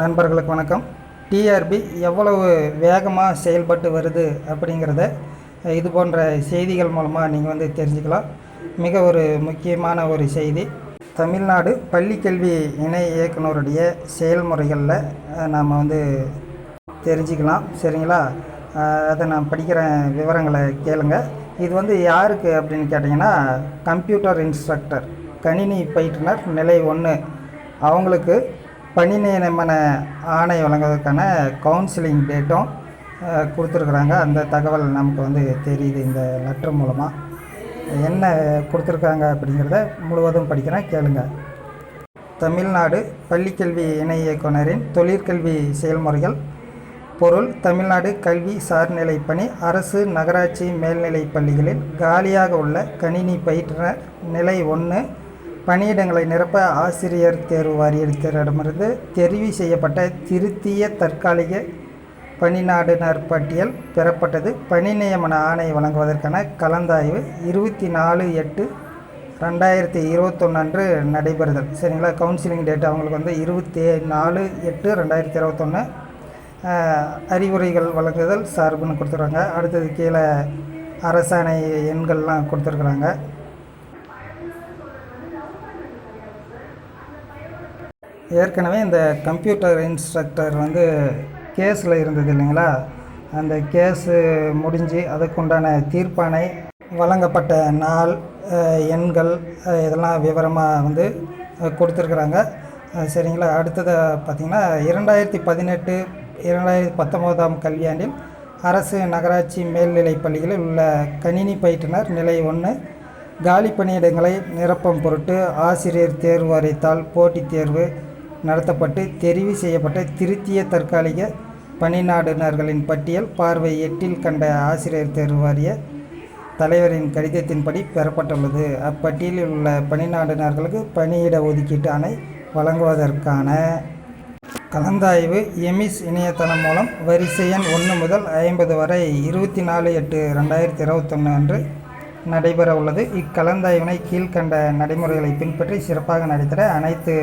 நண்பர்களுக்கு வணக்கம். டிஆர்பி எவ்வளவு வேகமாக செயல்பட்டு வருது அப்படிங்கிறத இது போன்ற செய்திகள் மூலமாக நீங்கள் வந்து தெரிஞ்சுக்கலாம். மிக ஒரு முக்கியமான ஒரு செய்தி. தமிழ்நாடு பள்ளிக்கல்வி இணை இயக்குனருடைய செயல்முறைகளில் நாம் வந்து தெரிஞ்சுக்கலாம். சரிங்களா? அதை நான் படிக்கிற விவரங்களை கேளுங்க. இது வந்து யாருக்கு அப்படின்னு கேட்டிங்கன்னா கம்ப்யூட்டர் இன்ஸ்ட்ரக்டர் கணினி பயிற்றுனர் நிலை ஒன்று அவங்களுக்கு பணி நியமன ஆணை வழங்குவதற்கான கவுன்சிலிங் டேட்டும் கொடுத்துருக்குறாங்க. அந்த தகவல் நமக்கு வந்து தெரியுது இந்த லெட்டர் மூலமாக என்ன கொடுத்துருக்காங்க அப்படிங்கிறத முழுவதும் படிக்கிறேன். கேளுங்க. தமிழ்நாடு பள்ளிக்கல்வி இணை இயக்குனரின் தொழிற்கல்வி செயல்முறைகள். பொருள் தமிழ்நாடு கல்வி சார்நிலை பணி. அரசு நகராட்சி மேல்நிலைப் பள்ளிகளில் காலியாக உள்ள கணினி பயிற்றுனர் நிலை ஒன்று பணியிடங்களை நிரப்ப ஆசிரியர் தேர்வு வாரியத்திடமிருந்து தெரிவு செய்யப்பட்ட திருத்திய தற்காலிக பணிநாடுனர் பட்டியல் பெறப்பட்டது. பணி நியமன ஆணை வழங்குவதற்கான கலந்தாய்வு இருபத்தி நாலு எட்டு ரெண்டாயிரத்தி இருபத்தொன்று அன்று நடைபெறுதல். சரிங்களா? கவுன்சிலிங் டேட் அவங்களுக்கு வந்து இருபத்தி நாலு எட்டு ரெண்டாயிரத்தி இருபத்தொன்று அறிவுரைகள் வழங்குதல் சார்புன்னு கொடுத்துருக்காங்க. அடுத்தது கீழே அரசாணை எண்கள்லாம் கொடுத்துருக்குறாங்க. ஏற்கனவே இந்த கம்ப்யூட்டர் இன்ஸ்ட்ரக்டர் வந்து கேஸில் இருந்தது இல்லைங்களா? அந்த கேஸு முடிஞ்சு அதுக்குண்டான தீர்ப்பானை வழங்கப்பட்ட நாள் எண்கள் இதெல்லாம் விவரமாக வந்து கொடுத்துருக்குறாங்க. சரிங்களா? அடுத்தது பார்த்திங்கன்னா இரண்டாயிரத்தி பதினெட்டு இரண்டாயிரத்தி பத்தொம்போதாம் கல்வியாண்டில் அரசு நகராட்சி மேல்நிலைப் பள்ளிகளில் உள்ள கணினி பயிற்றுனர் நிலை ஒன்று காலி பணியிடங்களை நிரப்பும் பொருட்டு ஆசிரியர் தேர்வு அறைத்தால் போட்டித் தேர்வு நடத்தப்பட்டு தெரிவு செய்யப்பட்ட திருத்திய தற்காலிக பணிநாடுனர்களின் பட்டியல் பார்வை எட்டில் கண்ட ஆசிரியர் தேர்வு வாரிய தலைவரின் கடிதத்தின்படி பெறப்பட்டுள்ளது. அப்பட்டியலில் உள்ள பணிநாடுனர்களுக்கு பணியிட ஒதுக்கீட்டு ஆணை வழங்குவதற்கான கலந்தாய்வு எமிஸ் இணையதளம் மூலம் வரிசை எண் ஒன்று முதல் ஐம்பது வரை இருபத்தி நாலு எட்டு ரெண்டாயிரத்தி இருபத்தொன்று அன்று நடைபெற உள்ளது இக்கலந்தாய்வினை கீழ்க்கண்ட நடைமுறைகளை பின்பற்றி சிறப்பாக நடைபெற அனைத்து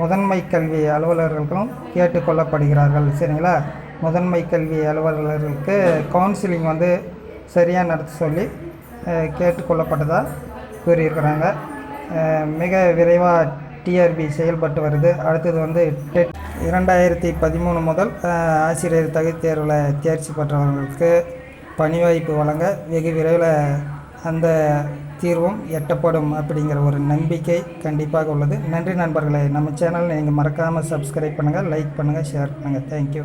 முதன்மை கல்வி அலுவலர்களுக்கும் கேட்டுக்கொள்ளப்படுகிறார்கள் சரிங்களா? முதன்மை கல்வி அலுவலர்களுக்கு கவுன்சிலிங் வந்து சரியாக நடத்த சொல்லி கேட்டுக்கொள்ளப்பட்டதாக கூறியிருக்கிறாங்க. மிக விரைவாக டிஆர்பி செயல்பட்டு வருது. அடுத்தது வந்து டெட் இரண்டாயிரத்தி பதிமூணு முதல் ஆசிரியர் தகுதித் தேர்வில் தேர்ச்சி பெற்றவர்களுக்கு பணி வாய்ப்பு வழங்க வெகு விரைவில் அந்த தீர்வும் எட்டப்படும் அப்படிங்கிற ஒரு நம்பிக்கை கண்டிப்பாக உள்ளது. நன்றி நண்பர்களே. நம்ம சேனல் நீங்கள் மறக்காமல் சப்ஸ்கிரைப் பண்ணுங்கள் லைக் பண்ணுங்கள் ஷேர் பண்ணுங்கள் தேங்க்யூ